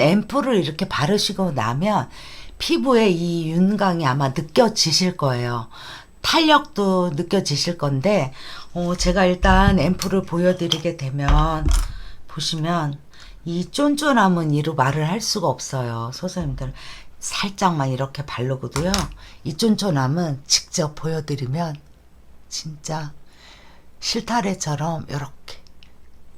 앰플을 이렇게 바르시고 나면 피부에 이 윤광이 아마 느껴지실 거예요. 탄력도 느껴지실 건데, 어, 제가 일단 앰플을 보여드리게 되면, 보시면, 이 쫀쫀함은 이루 말을 할 수가 없어요. 선생님들. 살짝만 이렇게 바르고도요. 이 쫀쫀함은 직접 보여드리면, 진짜 실타래처럼 이렇게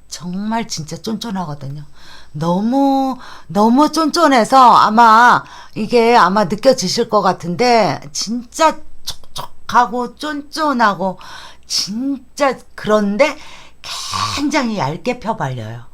정말 진짜 쫀쫀하거든요. 너무 너무 쫀쫀해서 아마 이게 아마 느껴지실 것 같은데 진짜 촉촉하고 쫀쫀하고 진짜 그런데 굉장히 얇게 펴발려요.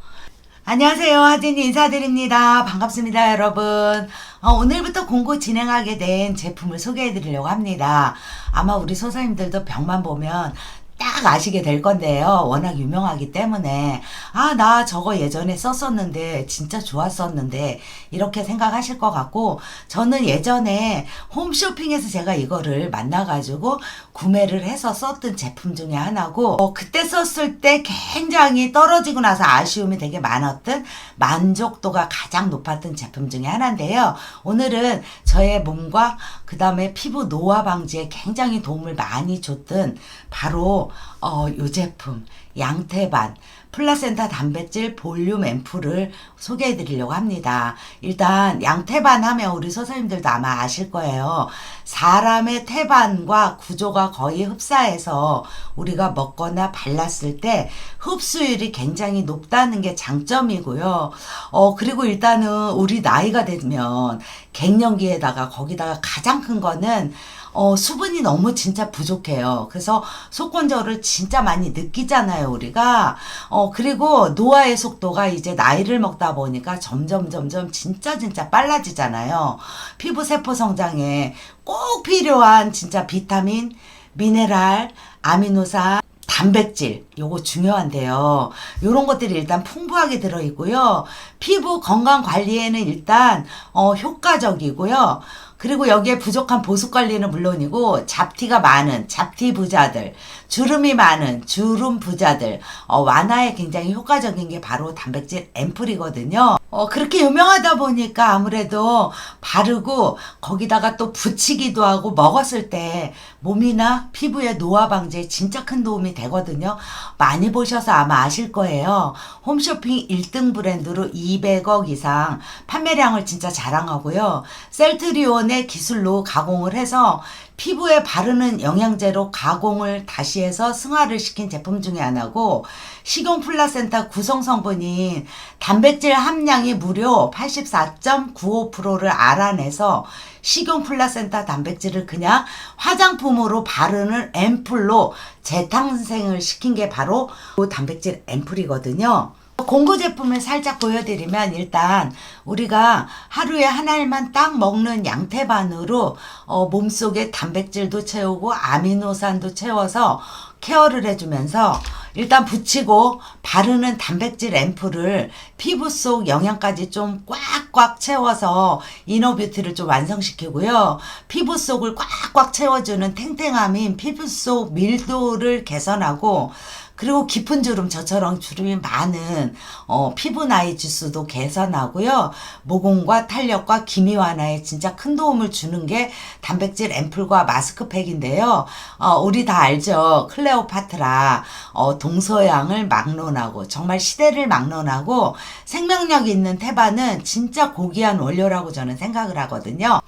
안녕하세요. 하진이 인사드립니다. 반갑습니다, 여러분. 어, 오늘부터 공고 진행하게 된 제품을 소개해 드리려고 합니다. 아마 우리 소사님들도 병만 보면 딱 아시게 될 건데요. 워낙 유명하기 때문에. 아, 나 저거 예전에 썼었는데, 진짜 좋았었는데, 이렇게 생각하실 것 같고, 저는 예전에 홈쇼핑에서 제가 이거를 만나가지고 구매를 해서 썼던 제품 중에 하나고, 어, 그때 썼을 때 굉장히 떨어지고 나서 아쉬움이 되게 많았던 만족도가 가장 높았던 제품 중에 하나인데요. 오늘은 저의 몸과 그 다음에 피부 노화 방지에 굉장히 도움을 많이 줬던 바로 어, 요 제품 양태반 플라센타 단백질 볼륨 앰플을 소개해 드리려고 합니다. 일단 양태반 하면 우리 선생님들도 아마 아실 거예요. 사람의 태반과 구조가 거의 흡사해서 우리가 먹거나 발랐을 때 흡수율이 굉장히 높다는 게 장점이고요. 어, 그리고 일단은 우리 나이가 되면 갱년기에다가 거기다가 가장 큰 거는 어, 수분이 너무 진짜 부족해요. 그래서 속건조를 진짜 많이 느끼잖아요, 우리가. 어, 그리고 노화의 속도가 이제 나이를 먹다 보니까 점점, 점점 진짜, 진짜 빨라지잖아요. 피부 세포 성장에 꼭 필요한 진짜 비타민, 미네랄, 아미노산, 단백질 요거 중요한데요. 요런 것들이 일단 풍부하게 들어 있고요. 피부 건강 관리에는 일단 어 효과적이고요. 그리고 여기에 부족한 보습 관리는 물론이고 잡티가 많은 잡티 부자들, 주름이 많은 주름 부자들 어, 완화에 굉장히 효과적인 게 바로 단백질 앰플이거든요. 어, 그렇게 유명하다 보니까 아무래도 바르고 거기다가 또 붙이기도 하고 먹었을 때 몸이나 피부의 노화 방지에 진짜 큰 도움이 되거든요. 많이 보셔서 아마 아실 거예요. 홈쇼핑 1등 브랜드로 200억 이상 판매량을 진짜 자랑하고요. 셀트리온의 기술로 가공을 해서 피부에 바르는 영양제로 가공을 다시 해서 승화를 시킨 제품 중에 하나고 식용 플라센타 구성 성분인 단백질 함량이 무려 84.95%를 알아내서 식용 플라센타 단백질을 그냥 화장품으로 바르는 앰플로 재탄생을 시킨 게 바로 그 단백질 앰플이거든요. 공구 제품을 살짝 보여드리면 일단 우리가 하루에 한 알만 딱 먹는 양태반으로 어, 몸속에 단백질도 채우고 아미노산도 채워서 케어를 해주면서 일단 붙이고 바르는 단백질 앰플을 피부 속 영양까지 좀 꽉꽉 채워서 이너뷰티를 좀 완성시키고요. 피부 속을 꽉꽉 채워주는 탱탱함인 피부 속 밀도를 개선하고 그리고 깊은 주름 저처럼 주름이 많은 어, 피부 나이 지수도 개선하고요. 모공과 탄력과 기미 완화에 진짜 큰 도움을 주는 게 단백질 앰플과 마스크팩인데요. 어, 우리 다 알죠. 클레오파트라 어, 동서양을 막론하고 정말 시대를 막론하고 생명력 있는 태반은 진짜 고귀한 원료라고 저는 생각을 하거든요.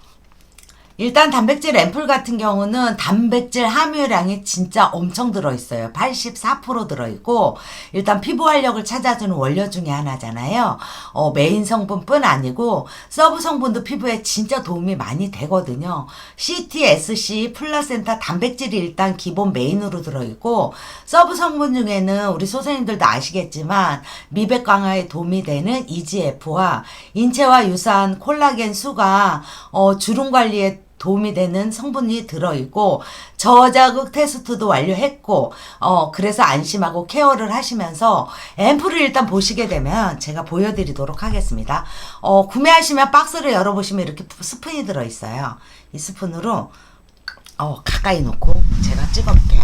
일단 단백질 앰플 같은 경우는 단백질 함유량이 진짜 엄청 들어있어요. 84% 들어있고 일단 피부 활력을 찾아주는 원료 중에 하나잖아요. 어, 메인 성분뿐 아니고 서브 성분도 피부에 진짜 도움이 많이 되거든요. CTSC 플라센타 단백질이 일단 기본 메인으로 들어있고 서브 성분 중에는 우리 소생님들도 아시겠지만 미백 강화에 도움이 되는 EGF와 인체와 유사한 콜라겐 수가 어, 주름 관리에 도움이 되는 성분이 들어있고 저자극 테스트도 완료했고 어 그래서 안심하고 케어를 하시면서 앰플을 일단 보시게 되면 제가 보여드리도록 하겠습니다. 어 구매하시면 박스를 열어보시면 이렇게 스푼이 들어있어요. 이 스푼으로 어 가까이 놓고 제가 찍어볼게요.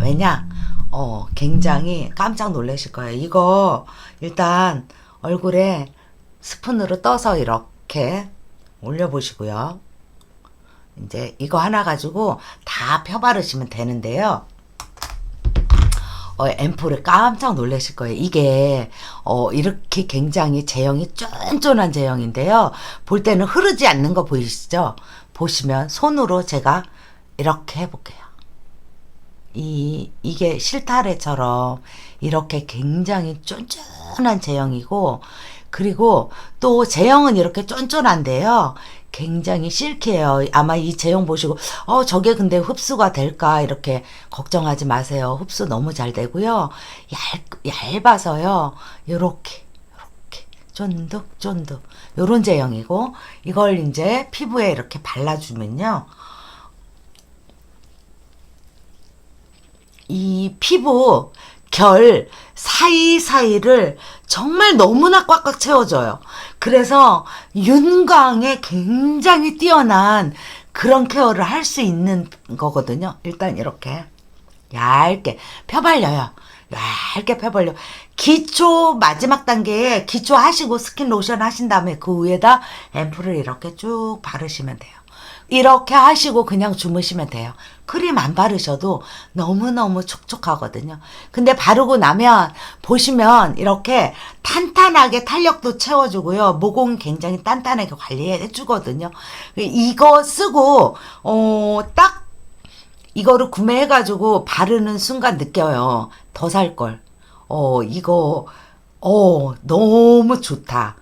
왜냐? 어 굉장히 깜짝 놀라실 거예요. 이거 일단 얼굴에 스푼으로 떠서 이렇게 올려보시고요. 이제 이거 하나 가지고 다 펴바르시면 되는데요. 어, 앰플을 깜짝 놀라실 거예요. 이게, 어, 이렇게 굉장히 제형이 쫀쫀한 제형인데요. 볼 때는 흐르지 않는 거 보이시죠? 보시면 손으로 제가 이렇게 해볼게요. 이, 이게 실타래처럼 이렇게 굉장히 쫀쫀한 제형이고, 그리고 또 제형은 이렇게 쫀쫀한데요. 굉장히 실키해요. 아마 이 제형 보시고, 어, 저게 근데 흡수가 될까? 이렇게 걱정하지 마세요. 흡수 너무 잘 되고요. 얇, 얇아서요. 요렇게, 요렇게, 쫀득, 쫀득. 요런 제형이고, 이걸 이제 피부에 이렇게 발라주면요. 이 피부 결 사이사이를 정말 너무나 꽉꽉 채워줘요. 그래서 윤광에 굉장히 뛰어난 그런 케어를 할 수 있는 거거든요. 일단 이렇게 얇게 펴발려요. 얇게 펴발려. 기초 마지막 단계에 기초 하시고 스킨 로션 하신 다음에 그 위에다 앰플을 이렇게 쭉 바르시면 돼요. 이렇게 하시고 그냥 주무시면 돼요. 크림 안 바르셔도 너무너무 촉촉하거든요. 근데 바르고 나면 보시면 이렇게 탄탄하게 탄력도 채워주고요. 모공 굉장히 단단하게 관리해 주거든요. 이거 쓰고, 어, 딱 이거를 구매해가지고 바르는 순간 느껴요. 더 살 걸. 어, 이거, 어, 너무 좋다.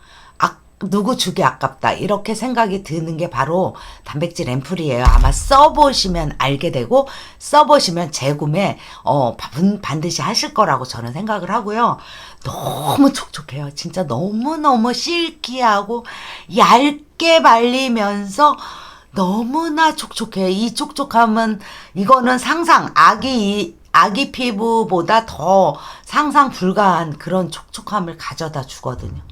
아, 누구 주기 아깝다. 이렇게 생각이 드는 게 바로 단백질 앰플이에요. 아마 써보시면 알게 되고, 써보시면 재구매, 어, 반- 반드시 하실 거라고 저는 생각을 하고요. 너무 촉촉해요. 진짜 너무 너무 실키하고, 얇게 발리면서, 너무나 촉촉해. 이 촉촉함은 이거는 상상 아기 아기 피부보다 더 상상 불가한 그런 촉촉함을 가져다 주거든요.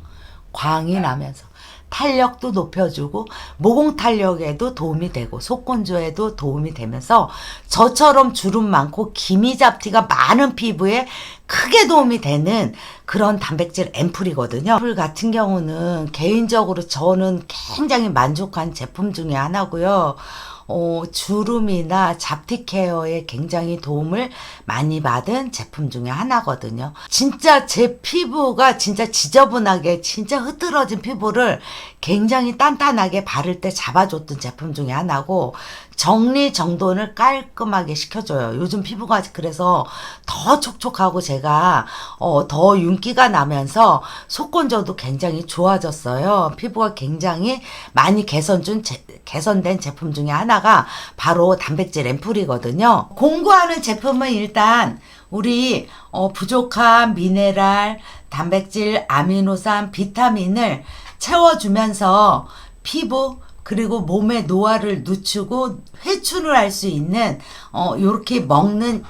광이 나면서 탄력도 높여주고 모공 탄력에도 도움이 되고 속건조에도 도움이 되면서 저처럼 주름 많고 기미 잡티가 많은 피부에 크게 도움이 되는 그런 단백질 앰플이거든요. 앰플 같은 경우는 개인적으로 저는 굉장히 만족한 제품 중에 하나고요. 어, 주름이나 잡티 케어에 굉장히 도움을 많이 받은 제품 중에 하나거든요. 진짜 제 피부가 진짜 지저분하게 진짜 흐트러진 피부를 굉장히 단단하게 바를 때 잡아줬던 제품 중에 하나고 정리 정돈을 깔끔하게 시켜줘요. 요즘 피부가 그래서 더 촉촉하고 제가 어, 더 윤기가 나면서 속건조도 굉장히 좋아졌어요. 피부가 굉장히 많이 개선준 제- 개선된 제품 중에 하나 가 바로 단백질 앰플이거든요. 공구하는 제품은 일단 우리 어, 부족한 미네랄, 단백질, 아미노산, 비타민을 채워주면서 피부 그리고 몸의 노화를 늦추고 회춘을 할 수 있는 어 요렇게 먹는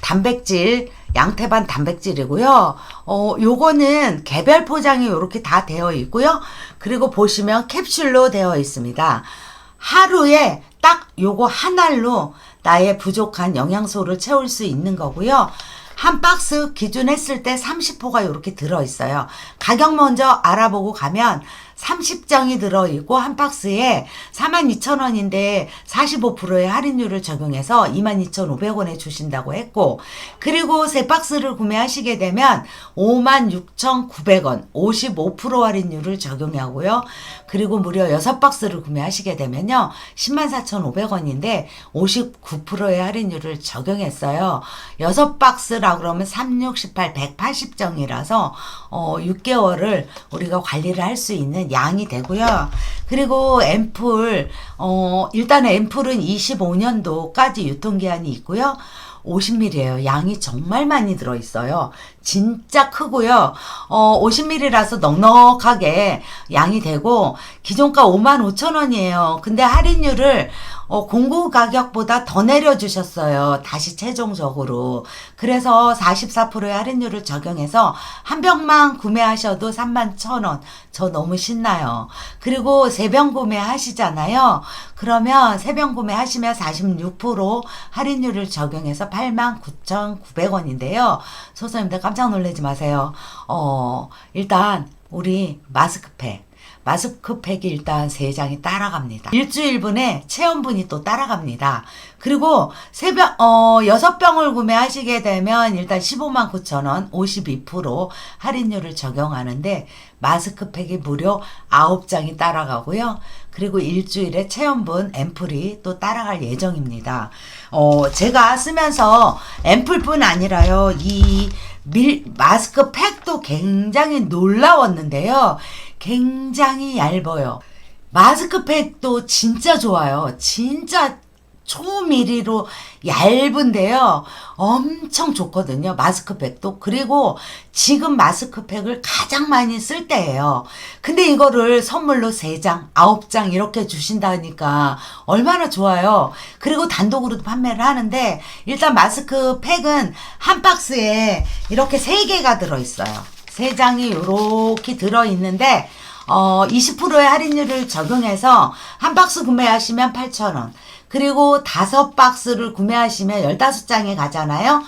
단백질 양태반 단백질이고요. 어 요거는 개별 포장이 요렇게 다 되어 있고요. 그리고 보시면 캡슐로 되어 있습니다. 하루에 딱 요거 한 알로 나의 부족한 영양소를 채울 수 있는 거고요. 한 박스 기준 했을 때 30호가 이렇게 들어있어요. 가격 먼저 알아보고 가면 30정이 들어있고 한 박스에 42,000원인데 45%의 할인율을 적용해서 22,500원에 주신다고 했고 그리고 세 박스를 구매하시게 되면 56,900원 55% 할인율을 적용하고요. 그리고 무려 6박스를 구매하시게 되면요. 104,500원인데 59%의 할인율을 적용했어요. 6박스라 그러면 36, 18, 180정이라서 어 6개월을 우리가 관리를 할 수 있는 양이 되고요. 그리고 앰플 어 일단은 앰플은 25년도까지 유통기한이 있고요. 50ml예요. 양이 정말 많이 들어 있어요. 진짜 크고요. 어, 50ml라서 넉넉하게 양이 되고 기존가 55,000원이에요. 근데 할인율을 어, 공고 가격보다 더 내려주셨어요. 다시 최종적으로. 그래서 44%의 할인율을 적용해서 한 병만 구매하셔도 31,000원. 저 너무 신나요. 그리고 세 병 구매하시잖아요. 그러면 세 병 구매하시면 46% 할인율을 적용해서 89,900원인데요. 소소님들 깜짝 놀라지 마세요. 어, 일단 우리 마스크팩. 마스크팩이 일단 세장이 따라갑니다. 일주일분에 체험분이 또 따라갑니다. 그리고 세병, 어, 6병을 구매하시게 되면 일단 15만 9천 원, 52% 할인율을 적용하는데 마스크팩이 무려 9장이 따라가고요. 그리고 일주일에 체험분 앰플이 또 따라갈 예정입니다. 어, 제가 쓰면서 앰플뿐 아니라요. 이 밀, 마스크 팩도 굉장히 놀라웠는데요. 굉장히 얇아요. 마스크팩도 진짜 좋아요. 진짜 초미리로 얇은데요. 엄청 좋거든요. 마스크팩도. 그리고 지금 마스크팩을 가장 많이 쓸 때예요. 근데 이거를 선물로 3장, 9장 이렇게 주신다니까 얼마나 좋아요. 그리고 단독으로도 판매를 하는데 일단 마스크팩은 한 박스에 이렇게 3개가 들어있어요. 3장이 이렇게 들어있는데 어, 20%의 할인율을 적용해서 한 박스 구매하시면 8,000원. 그리고 다섯 박스를 구매하시면 15장에 가잖아요.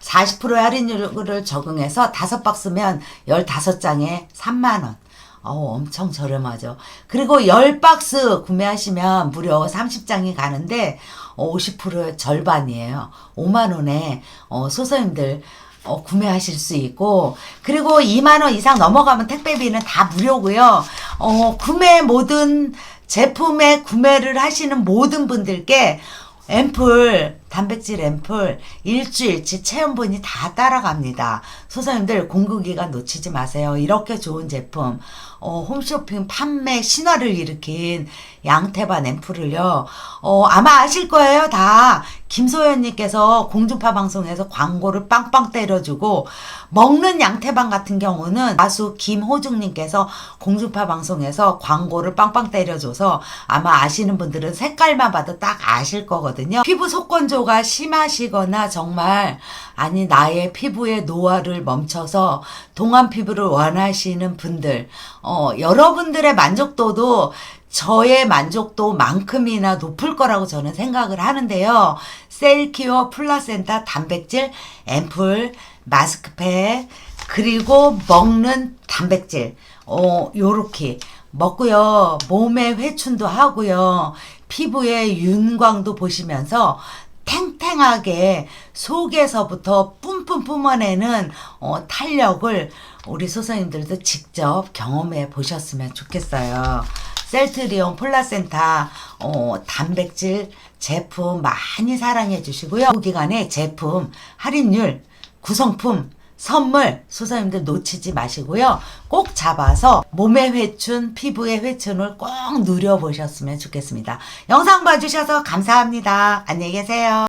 40%의 할인율을 적용해서 다섯 박스면 15장에 3만원. 어우, 엄청 저렴하죠. 그리고 10박스 구매하시면 무려 30장이 가는데 50%의 절반이에요. 5만원에 어, 소서님들 어, 구매하실 수 있고 그리고 2만 원 이상 넘어가면 택배비는 다 무료고요. 어, 구매 모든 제품의 구매를 하시는 모든 분들께 앰플 단백질 앰플 일주일치 체험분이 다 따라갑니다. 소장님들 공급기간 놓치지 마세요. 이렇게 좋은 제품 어, 홈쇼핑 판매 신화를 일으킨 양태반 앰플을요. 어, 아마 아실 거예요. 다 김소연님께서 공중파 방송에서 광고를 빵빵 때려주고 먹는 양태반 같은 경우는 가수 김호중님께서 공중파 방송에서 광고를 빵빵 때려줘서 아마 아시는 분들은 색깔만 봐도 딱 아실 거거든요. 피부 속건조 가 심하시거나 정말 아니 나의 피부의 노화를 멈춰서 동안 피부를 원하시는 분들 어, 여러분들의 만족도도 저의 만족도만큼이나 높을 거라고 저는 생각을 하는데요. 셀키어 플라센타 단백질 앰플 마스크팩 그리고 먹는 단백질 어 요렇게 먹고요. 몸의 회춘도 하고요. 피부의 윤광도 보시면서 탱탱하게 속에서부터 뿜뿜 뿜어내는 어, 탄력을 우리 소장님들도 직접 경험해 보셨으면 좋겠어요. 셀트리온 폴라센타 어, 단백질 제품 많이 사랑해 주시고요. 그 기간에 제품 할인율 구성품 선물 소사님들 놓치지 마시고요. 꼭 잡아서 몸의 회춘, 피부의 회춘을 꼭 누려보셨으면 좋겠습니다. 영상 봐주셔서 감사합니다. 안녕히 계세요.